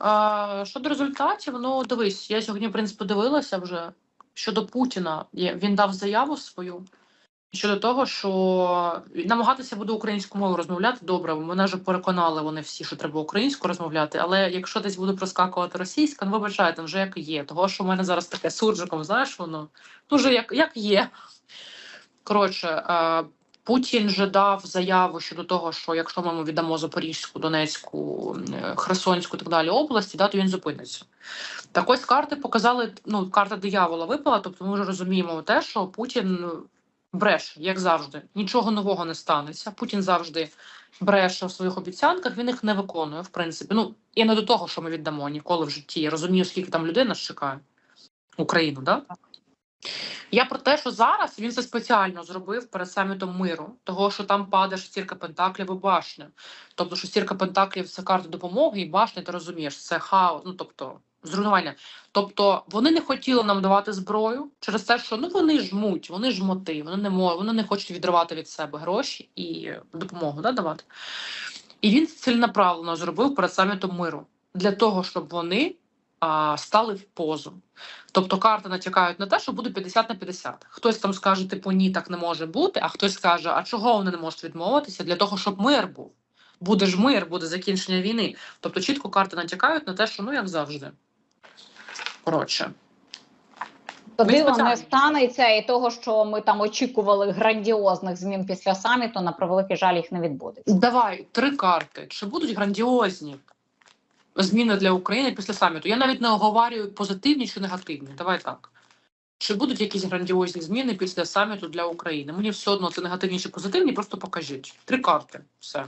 А, щодо результатів, ну дивись, я сьогодні, в принципі, дивилася вже щодо Путіна. Він дав заяву свою щодо того, що намагатися буде українською мовою розмовляти. Добре, мене вже переконали вони всі, що треба українською розмовляти. Але якщо десь буде проскакувати російська, ну вибачайте, вже як є. Того, що в мене зараз таке суржиком, знаєш, воно дуже як, як є. Коротше, е, Путін вже дав заяву щодо того, що якщо ми віддамо Запорізьку, Донецьку, е, Херсонську і так далі області, да, то він зупиниться. Так ось карти показали, ну, карта диявола випала, тобто ми вже розуміємо те, що Путін ну, бреше, як завжди. Нічого нового не станеться. Путін завжди бреше в своїх обіцянках, він їх не виконує, в принципі. Ну, і не до того, що ми віддамо ніколи в житті. Я розумію, скільки там людей нас чекає. Україну, да? Я про те, що зараз він це спеціально зробив перед самітом миру, того що там падає шестірка пентаклів і башня. Тобто шестірка пентаклів це карта допомоги, і башня, ти розумієш, це хаос, ну тобто зруйнування. Тобто вони не хотіли нам давати зброю через те, що ну вони жмуть, вони жмоти, вони не можуть, вони не хочуть відривати від себе гроші і допомогу да, давати. І він ціленаправленно зробив перед самітом миру для того, щоб вони а, стали в позу. Тобто карти натякають на те, що буде 50 на 50. Хтось там скаже, типу, ні, так не може бути, а хтось скаже, а чого вони не можуть відмовитися? Для того, щоб мир був. Буде ж мир, буде закінчення війни. Тобто чітко карти натякають на те, що ну як завжди. Коротше. То Він не станеться і того, що ми там очікували грандіозних змін після саміту, на превеликий жаль, їх не відбудеться. Давай три карти. Чи будуть грандіозні зміни для України після саміту? Я навіть не оговарюю позитивні чи негативні. Давай так. Чи будуть якісь грандіозні зміни після саміту для України? Мені все одно це негативні чи позитивні, просто покажіть. Три карти. Все.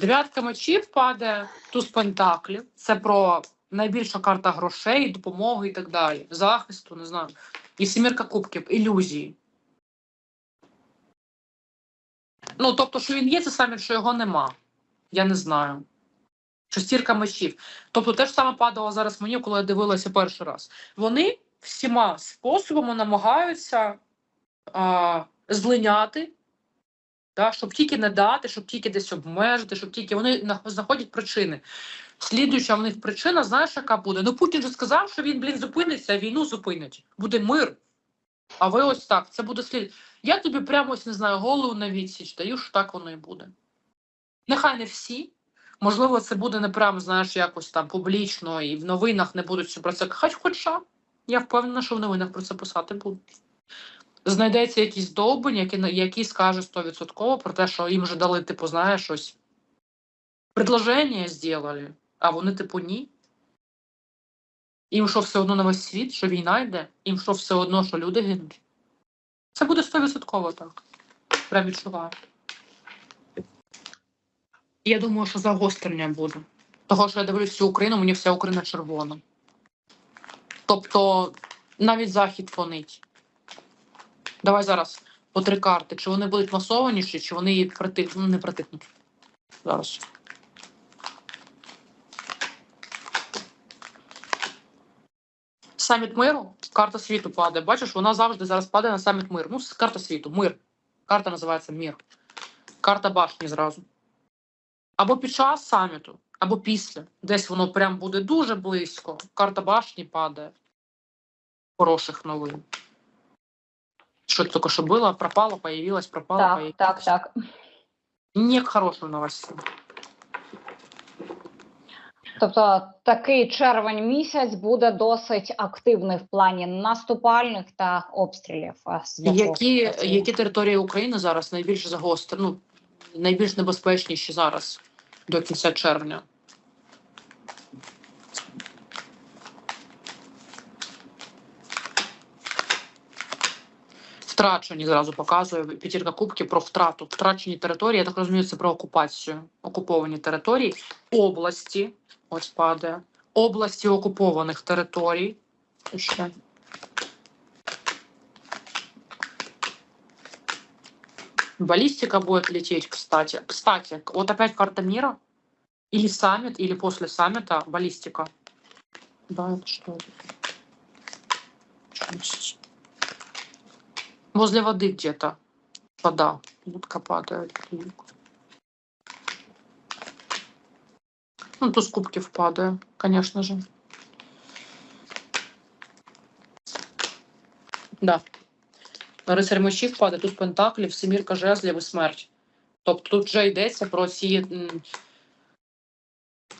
Дев'ятка мечів падає, туз пентаклів. Це про найбільша карта грошей, допомоги і так далі. Захисту, не знаю. І сімірка кубків, ілюзії. Ну, тобто, що він є, це саме, що його нема. Я не знаю. Шестірка мечів. Тобто, те ж саме падало зараз мені, коли я дивилася перший раз. Вони всіма способами намагаються а, злиняти, да, щоб тільки не дати, щоб тільки десь обмежити, щоб тільки вони знаходять причини. Слідуюча в них причина, знаєш, яка буде? Ну Путін же сказав, що він, блін, зупиниться, війну зупинить. Буде мир. А ви ось так. Це буде слід. Я тобі прямо ось не знаю, голову на відсіч даю, що так воно і буде. Нехай не всі. Можливо, це буде не прямо, знаєш, якось там публічно і в новинах не будуть про це. Хоч хоча. Я впевнена, що в новинах про це писати будуть. Знайдеться якийсь довбень, який, який скаже 100% про те, що їм вже дали, типу, знаєш, щось. Предложення зробили, а вони, типу, ні. Їм що все одно на весь світ, що війна йде, їм що все одно, що люди гинуть. Це буде 100% так. Прям відчуваю. Я думаю, що загострення буде. Того, що я дивлюсь всю Україну, мені вся Україна червона. Тобто навіть захід фонить. Давай зараз по три карти. Чи вони будуть масованіші, чи вони притих... ну, не притихнуть. Зараз. Саміт миру, карта світу падає. Бачиш, вона завжди зараз падає на саміт миру. Ну, карта світу, мир. Карта називається мир. Карта башні зразу. Або під час саміту, або після. Десь воно прям буде дуже близько. Карта башні падає. Хороших новин. Що тільки що було, пропало, появилось, пропало, Так, появилось. так, так. Не к хорошим новостям. Тобто такий червень місяць буде досить активний в плані наступальних та обстрілів. а, Які, які території України зараз найбільш загострені, ну, найбільш небезпечніші зараз до кінця червня? Втрачені зразу показує п'ятірка кубків про втрату. Втрачені території, я так розумію, це про окупацію. Окуповані території, області, ось падає, області окупованих територій. Що ще? Баллистика будет лететь, кстати. Кстати, вот опять карта мира. Или саммит, или после саммита баллистика. Да, это что это? Возле воды где-то. Вода. Будка падает. Ну, то скупки кубки впадаю, конечно же. Да. Рицарь мечів впаде, тут Пентаклі, Всемірка жезлів і смерть. Тобто тут же йдеться про ці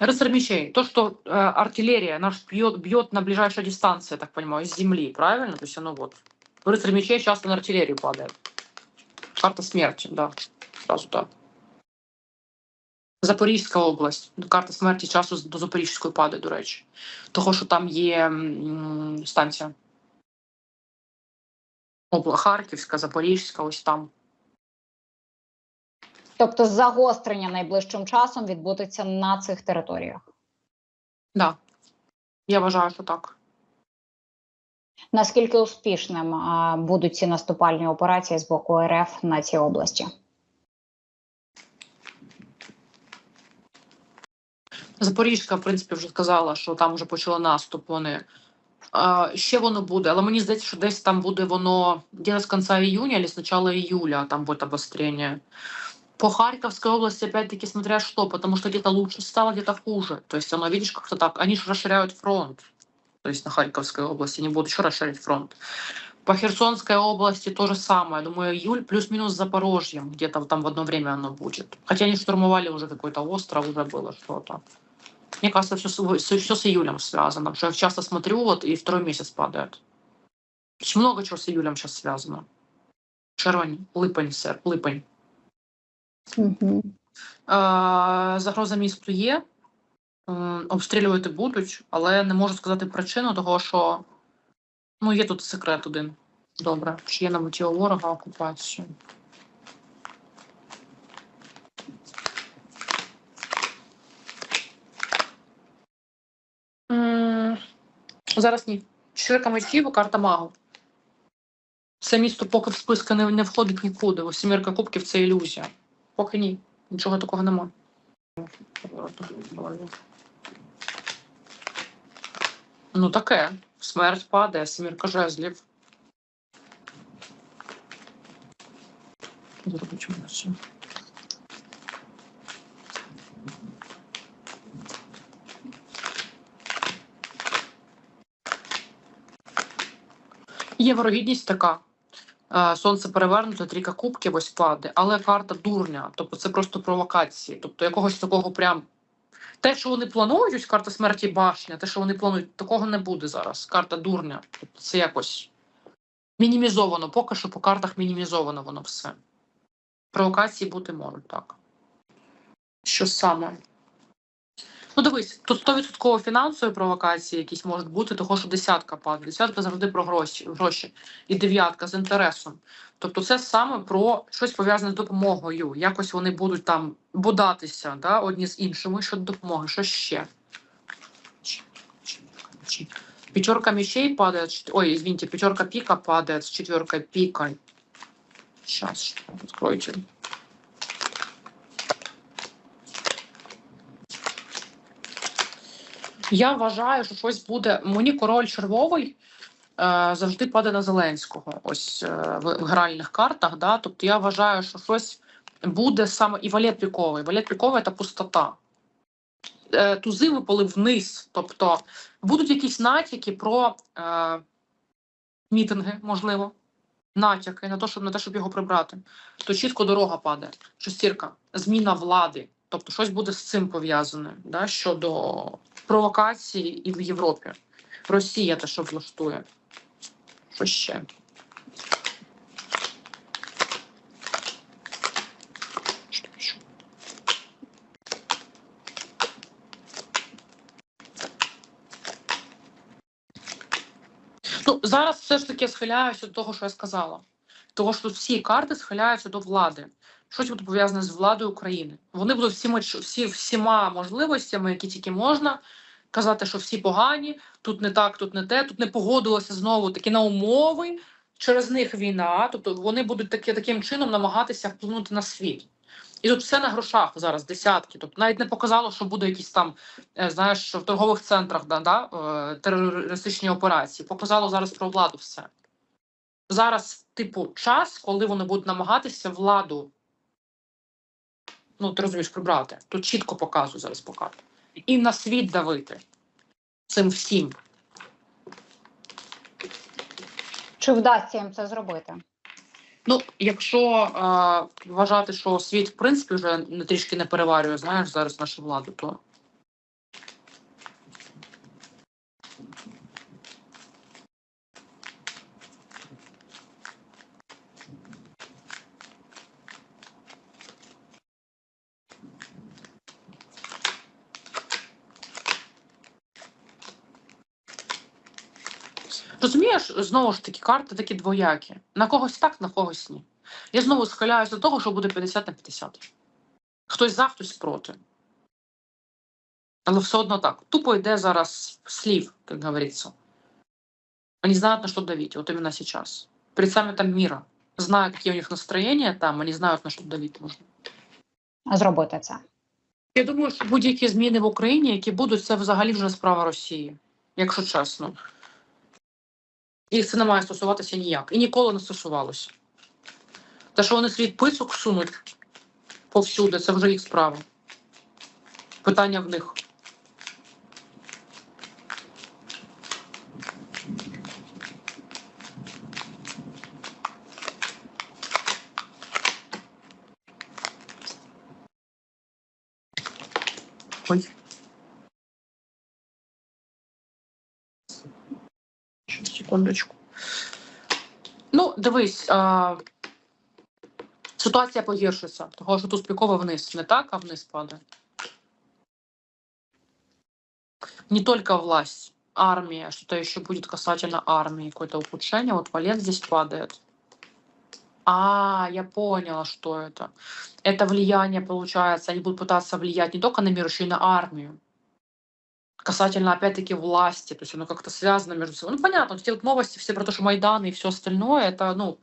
рыцарь мечей. То, что э, артиллерия наш бьет, бьет на ближайшую дистанцию я так понимаю, с земли, правильно? То есть ну, оно вот Рыцарь мечей часто на артиллерию падает. Карта смерти, да. Сразу так. Запорізька область. Карта смерті часу до Запорізької падає, до речі. Того, що там є станція. Обла Харківська, Запорізька, ось там. Тобто загострення найближчим часом відбудеться на цих територіях. Да. Я вважаю, що так. Наскільки успішним будуть ці наступальні операції з боку РФ на цій області? Запоріжка, в принципі, вже сказала, що там вже почали наступ. Вони ще воно буде, але мені здається, що десь там буде воно десь з кінця июня або з початку июля там буде обострення. По Харьковской области, опять-таки, смотря что, потому что где-то лучше стало, где-то хуже. То есть оно, видишь, как-то так. Они же расширяют фронт. То есть на Харьковской области они будут еще расширять фронт. По Херсонской области то же самое. Думаю, июль плюс-минус Запорожьем. Где-то там в одно время оно будет. Хотя они штурмовали уже какой-то остров, уже было что-то. Мне кажется, все, с- все с июлем связано. Потому что я часто смотрю, вот, и второй месяц падает. Очень много чего с июлем сейчас связано. Червень, липень, сер, липень. Угу. Е, Загроза місту є. Обстрілювати будуть, але не можу сказати причину, того що ну, є тут секрет один. Добре. Чи є на меті ворога окупацію? Зараз ні. Чотирка мечів, карта магу. Це місто поки в списки не, не входить нікуди. Ось сімірка кубків це ілюзія. Поки ні. Нічого такого нема. Ну таке. Смерть падає, семірка жезлів. Зроблю чомусь. Є вирогідність така. Е, Сонце перевернуте, трійка кубків ось падає, але карта дурня. Тобто це просто провокації. Тобто якогось такого прям. Те, що вони планують, ось карта смерті башня, те, що вони планують, такого не буде зараз. Карта дурня. Тобто це якось мінімізовано. Поки що по картах мінімізовано воно все. Провокації бути можуть, так. Що саме? Ну, дивись, тут 100% фінансові провокації якісь можуть бути, того, що десятка падає. Десятка завжди про гроші, гроші. і дев'ятка з інтересом. Тобто, це саме про щось пов'язане з допомогою. Якось вони будуть там бодатися да, одні з іншими щодо допомоги. Що ще? Пятерка мечей падает. Ой, извините, пятерка пика падает с четверкой пика. Сейчас, откройте. Я вважаю, що щось буде. Мені король червовий е, завжди падає на Зеленського. Ось е, в, в гральних картах. Да? Тобто я вважаю, що щось буде саме і валет піковий. Валет піковий це пустота. Е, тузи випали вниз. Тобто будуть якісь натяки про е, мітинги, можливо. Натяки на те, щоб на те, щоб його прибрати. То чітко дорога падає. Шестірка, зміна влади. Тобто щось буде з цим пов'язане да, щодо провокації і в Європі. Росія те, що влаштує. Що ще? Ну, зараз все ж таки схиляюся до того, що я сказала. Того, що всі карти схиляються до влади. Щось буде пов'язане з владою України. Вони будуть всіма, всі, всіма можливостями, які тільки можна, казати, що всі погані, тут не так, тут не те, тут не погодилося знову таки на умови. Через них війна, тобто вони будуть таки, таким чином намагатися вплинути на світ. І тут все на грошах зараз, десятки. Тобто навіть не показало, що буде якісь там, е, знаєш, в торгових центрах да, да, е, терористичні операції. Показало зараз про владу все. Зараз, типу, час, коли вони будуть намагатися владу, ну, ти розумієш, прибрати. Тут чітко показує зараз по картам. І на світ давити цим всім. Чи вдасться їм це зробити? Ну, якщо е, вважати, що світ в принципі вже не трішки не переварює, знаєш, зараз нашу владу, то Розумієш, знову ж таки, карти такі двоякі. На когось так, на когось ні. Я знову схиляюся до того, що буде 50 на 50. Хтось за, хтось проти. Але все одно так. Тупо йде зараз слив, як говориться. Они знают, на что давить, вот именно сейчас. Перед саммитом мира. Знают, какие у них настроения там, они знают, на що давити можна. А Зробити це. Я думаю, що будь-які зміни в Україні, які будуть, це взагалі вже справа Росії, якщо чесно. Їх це не має стосуватися ніяк. І ніколи не стосувалося. Те, що вони свій писок сунуть повсюди, це вже їх справа. Питання в них. Секундочку. Ну, дивись, а, ситуація погіршується, того що тут пікова вниз, не так, а вниз падає. Не только власть, армия, что-то еще будет касательно армии, какое-то ухудшение. Вот валет здесь падает. А, я поняла, что это. Это влияние, получается, они будут пытаться влиять не только на мир, еще и на армию. Касательно, опять-таки, власти. То есть оно как-то связано между собой. Ну, понятно, эти вот новости все про то, что Майдан и все остальное, это, ну...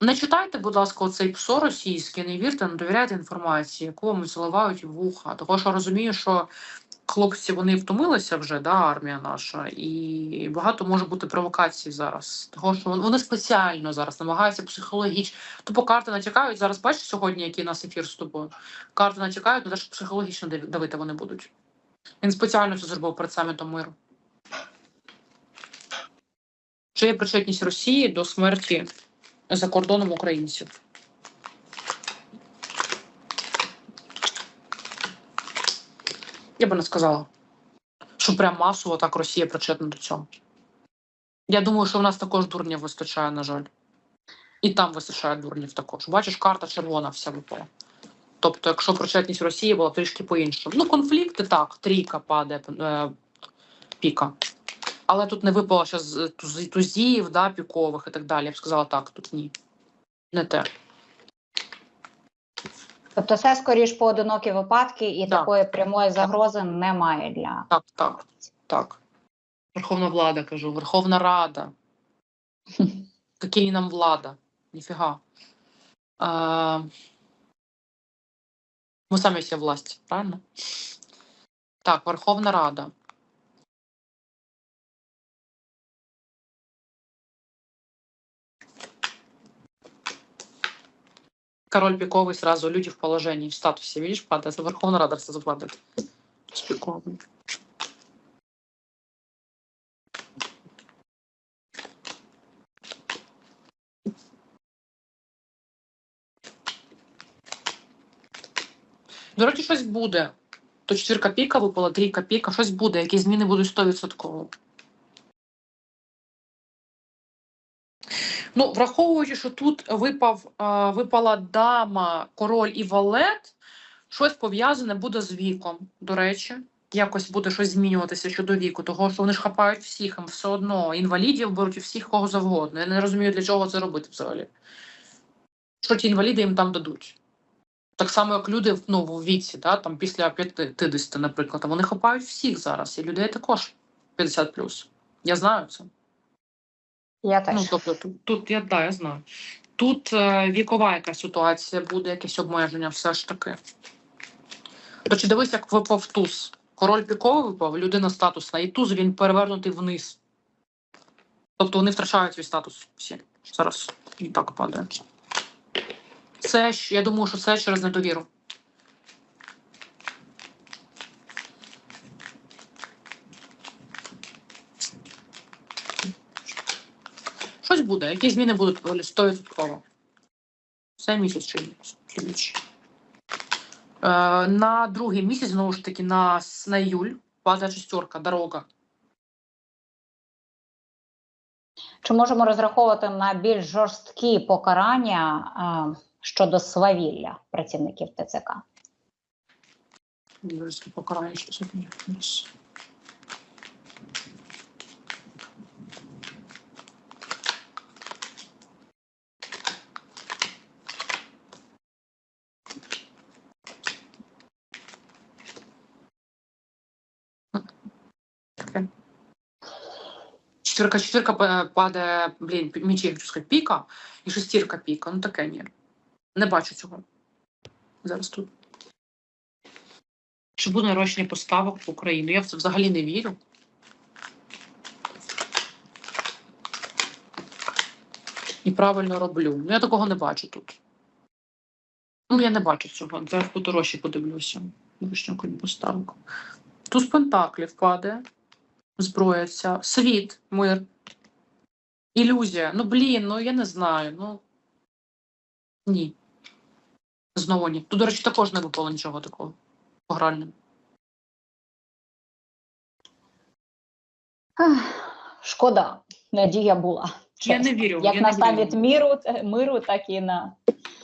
Не читайте, будь ласка, цей псо російський, не вірте, не довіряйте інформації, яку вам заливають в вуха. Того, що розумію, що хлопці вони втомилися вже, да, армія наша, і багато може бути провокацій зараз. Того, що вони спеціально зараз намагаються психологічно. Тупо карти натякають. Зараз бачиш сьогодні, який нас ефір з тобою. Карти натякають на те, що психологічно дав- давити вони будуть. Він спеціально це зробив перед самітом миру. Чи є причетність Росії до смерті за кордоном українців? Я би не сказала, що прям масово так Росія причетна до цього. Я думаю, що в нас також дурнів вистачає, на жаль. І там вистачає дурнів також. Бачиш, карта червона вся випала. Тобто, якщо причетність Росії була трішки по-іншому. Ну, конфлікти так, трійка падає, е, піка. Але тут не випало ще з туз- тузів, да, пікових і так далі. Я б сказала так, тут ні. Не те. Тобто, це скоріш поодинокі випадки, і так. такої прямої загрози немає для Так, так, так. Верховна влада, кажу, Верховна Рада. Какие нам влада? Нифига. А, мы сами все власть, правильно? Так, Верховна Рада. Король пиковый сразу, люди в положении, в статусе, видишь, падает. Это Верховная Рада сразу падает. С пиковым. До речі, щось буде. То четвірка піка випала, трійка піка, щось буде, якісь зміни будуть 100%. Ну, враховуючи, що тут випав, випала дама, король і валет, щось пов'язане буде з віком, до речі. Якось буде щось змінюватися щодо віку, того що вони ж хапають всіх, їм все одно. Інвалідів беруть всіх кого завгодно. Я не розумію, для чого це робити взагалі. Що ті інваліди їм там дадуть? Так само, як люди ну, в віці, да, там після 50, наприклад, вони хапають всіх зараз, і людей також 50 Я знаю це. Я теж. Ну, тобто, тут, тут я, да, я знаю. Тут е, вікова якась ситуація буде, якесь обмеження, все ж таки. До чи дивись, як випав туз. Король піковий випав, людина статусна, і туз він перевернутий вниз. Тобто вони втрачають свій статус всі. Зараз і так падає. Це ж, я думаю, що це через недовіру. Буде. Які зміни будуть 100%. Це місяць чи. Е, на другий місяць, знову ж таки, на, на июль, падає шестерка, дорога. Чи можемо розраховувати на більш жорсткі покарання е, щодо свавілля працівників ТЦК? Юрійське покарання, що це таке? Четверка, четверка падає, блін, мічі, я хочу сказати, піка, і шестірка піка. Ну таке ні. Не бачу цього. Зараз тут. Чи буде нарощення поставок в Україну? Я в це взагалі не вірю. І правильно роблю. Ну, я такого не бачу тут. Ну, я не бачу цього. Зараз по дорожче подивлюся. Нарощення поставок. Туз Пентаклів падає. Зброя ця. Світ, мир. Ілюзія. Ну, блін, ну я не знаю. Ну. Ні. Знову ні. Тут, до речі, також не випало нічого такого погральним. Шкода, надія була. Я не вірю. Як я на не саміт міру, е, миру, так і на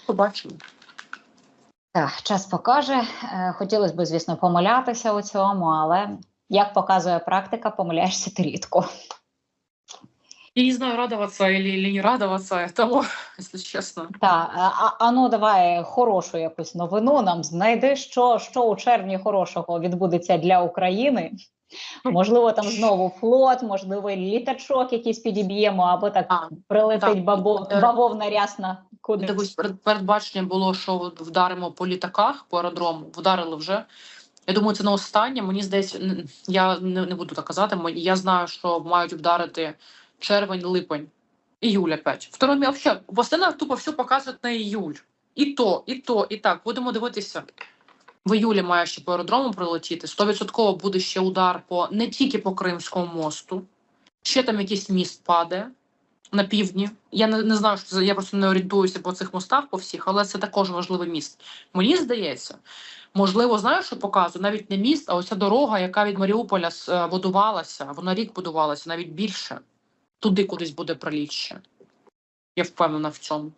Побачимо. Так, час покаже. Е, Хотілося б, звісно, помилятися у цьому, але як показує практика, помиляєшся ти рідко. Я не знаю, радоваться или, или не радоваться тому, если честно. Так, а, а ну давай хорошу якусь новину нам знайди, що, що у червні хорошого відбудеться для України. Можливо, там знову флот, можливо, літачок якийсь підіб'ємо, або так А, прилетить так. бабо, Е, бавовна рясна перед- передбачення було, що вдаримо по літаках, по аеродрому. Вдарили вже. Я думаю, це не останнє. Мені здається, я не, не буду так казати. Я знаю, що мають вдарити червень, липень, июль опять. Второй мі- вообще, постійно тупо все показують на июль. І то, і то, і так. Будемо дивитися. В іюлі має ще по аеродрому прилетіти. 100% буде ще удар по не тільки по Кримському мосту. Ще там якийсь міст падає на півдні. Я не, не знаю, що це. Я просто не орієнтуюся по цих мостах по всіх, але це також важливий міст. Мені здається, можливо, знаєш, що показує? Навіть не міст, а ось ця дорога, яка від Маріуполя е, будувалася, вона рік будувалася, навіть більше. Туди кудись буде проліт ще. Я впевнена в цьому.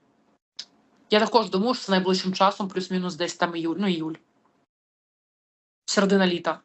Я також думаю, що це найближчим часом, плюс-мінус десь там іюль, ну іюль. Середина літа.